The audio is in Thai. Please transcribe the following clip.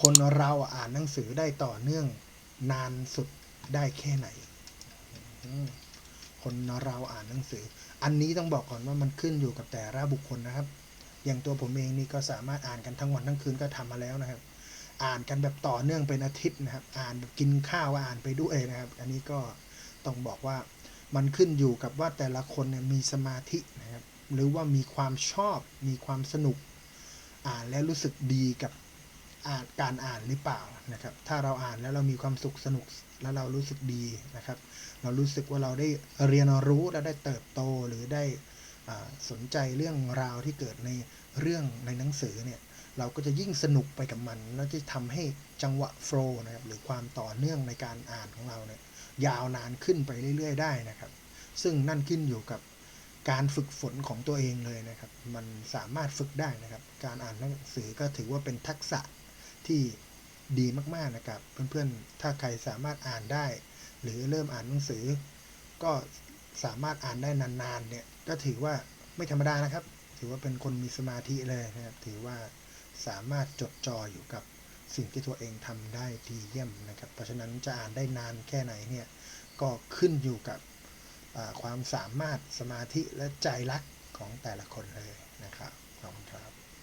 คนเราอ่านหนังสือได้ต่อเนื่องนานสุดได้แค่ไหน คนเราอ่านหนังสือ อันนี้ต้องบอกก่อนว่ามันขึ้นอยู่กับแต่ละบุคคลนะครับ อย่างตัวผมเองนี่ก็สามารถอ่านกันทั้งวันทั้งคืนก็ทำมาแล้วนะครับ อ่านกันแบบต่อเนื่องเป็นอาทิตย์นะครับ อ่านแบบกินข้าวอ่านไปด้วยนะครับ อันนี้ก็ต้องบอกว่ามันขึ้นอยู่กับว่าแต่ละคนเนี่ยมีสมาธินะครับ หรือว่ามีความชอบ มีความสนุก อ่านแล้วรู้สึกดีกับ อ่านการอ่านหรือเปล่านะครับ ถ้าเราอ่านแล้วเรามีความสุขสนุกแล้วเรารู้สึกดีนะครับ เรารู้สึกว่าเราได้เรียนรู้และได้เติบโตหรือได้สนใจเรื่องราวที่เกิดในเรื่องในหนังสือเนี่ยเราก็จะยิ่งสนุกไปกับมันแล้วจะทำให้จังหวะโฟล์นะครับหรือความต่อเนื่องในการอ่านของเราเนี่ยยาวนานขึ้นไปเรื่อย ๆ ได้นะครับ ซึ่งนั่นขึ้นอยู่กับการฝึกฝนของตัวเองเลยนะครับ มันสามารถฝึกได้นะครับ การอ่านหนังสือก็ถือว่าเป็นทักษะ ที่ดีมากๆนะครับ เพื่อนๆ ถ้าใครสามารถอ่านได้ หรือเริ่มอ่านหนังสือ ก็สามารถอ่านได้นานๆเนี่ยก็ถือว่าไม่ธรรมดานะครับ ถือว่าเป็นคนมีสมาธิเลยนะครับ ถือว่าสามารถจดจ่ออยู่กับสิ่งที่ตัวเองทำได้ดีเยี่ยมนะครับ เพราะฉะนั้นจะอ่านได้นานแค่ไหนเนี่ยก็ขึ้นอยู่กับความสามารถสมาธิและใจรักของแต่ละคนเลยนะครับขอบคุณครับ